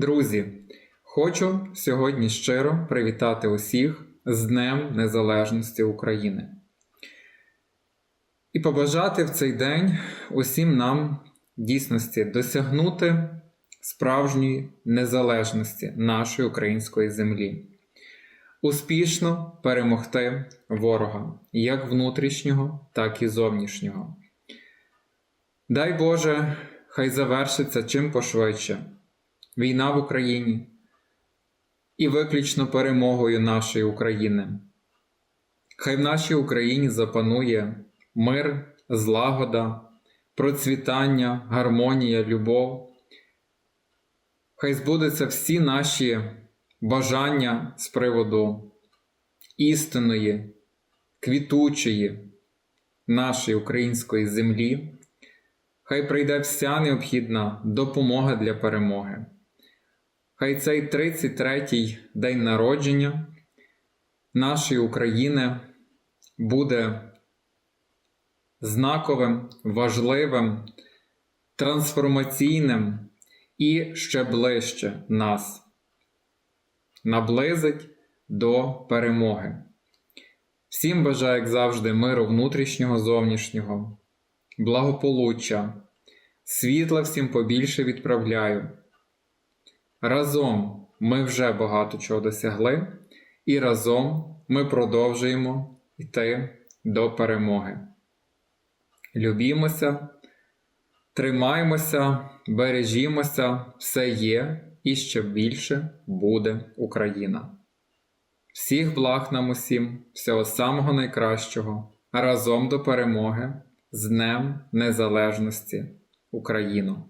Друзі, хочу сьогодні щиро привітати усіх з Днем Незалежності України. І побажати в цей день усім нам дійсності досягнути справжньої незалежності нашої української землі, успішно перемогти ворога, як внутрішнього, так і зовнішнього. Дай Боже, хай завершиться чим пошвидше війна в Україні і виключно перемогою нашої України. Хай в нашій Україні запанує мир, злагода, процвітання, гармонія, любов. Хай збудуться всі наші бажання з приводу істинної, квітучої нашої української землі. Хай прийде вся необхідна допомога для перемоги. Хай цей 33-й день народження нашої України буде знаковим, важливим, трансформаційним і ще ближче нас наблизить до перемоги. Всім бажаю, як завжди, миру внутрішнього, зовнішнього, благополуччя, світла всім побільше відправляю. Разом ми вже багато чого досягли, і разом ми продовжуємо йти до перемоги. Любімося, тримаймося, бережімося, все є і ще більше буде Україна. Всіх благ нам усім, всього самого найкращого, разом до перемоги з Днем Незалежності Україну!